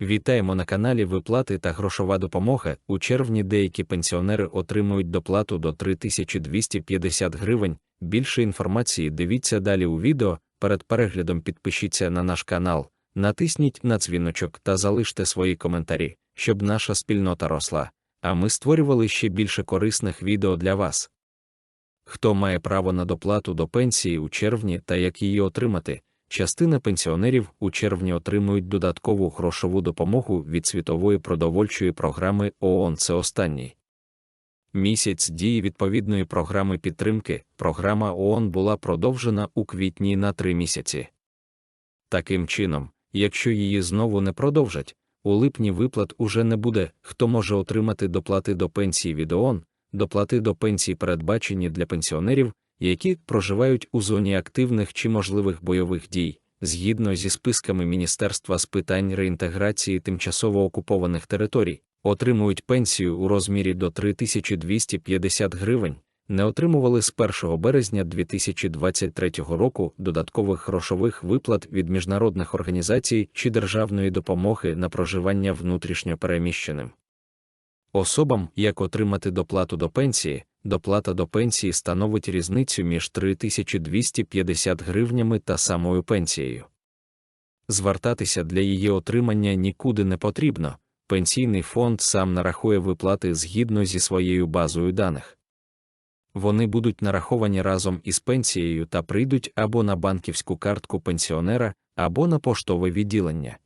Вітаємо на каналі Виплати та грошова допомога. У червні деякі пенсіонери отримують доплату до 3250 гривень. Більше інформації дивіться далі у відео. Перед переглядом підпишіться на наш канал, натисніть на дзвіночок та залиште свої коментарі, щоб наша спільнота росла. А ми створювали ще більше корисних відео для вас. Хто має право на доплату до пенсії у червні та як її отримати? Частина пенсіонерів у червні отримують додаткову грошову допомогу від світової продовольчої програми ООН. Це останній місяць дії відповідної програми підтримки. Програма ООН була продовжена у квітні на три місяці. Таким чином, якщо її знову не продовжать, у липні виплат уже не буде, хто може отримати доплати до пенсії від ООН, доплати до пенсії передбачені для пенсіонерів, які проживають у зоні активних чи можливих бойових дій, згідно зі списками Міністерства з питань реінтеграції тимчасово окупованих територій, отримують пенсію у розмірі до 3250 гривень, не отримували з 1 березня 2023 року додаткових грошових виплат від міжнародних організацій чи державної допомоги на проживання внутрішньо переміщеним. Особам, як отримати доплату до пенсії, доплата до пенсії становить різницю між 3250 гривнями та самою пенсією. Звертатися для її отримання нікуди не потрібно, пенсійний фонд сам нарахує виплати згідно зі своєю базою даних. Вони будуть нараховані разом із пенсією та прийдуть або на банківську картку пенсіонера, або на поштове відділення.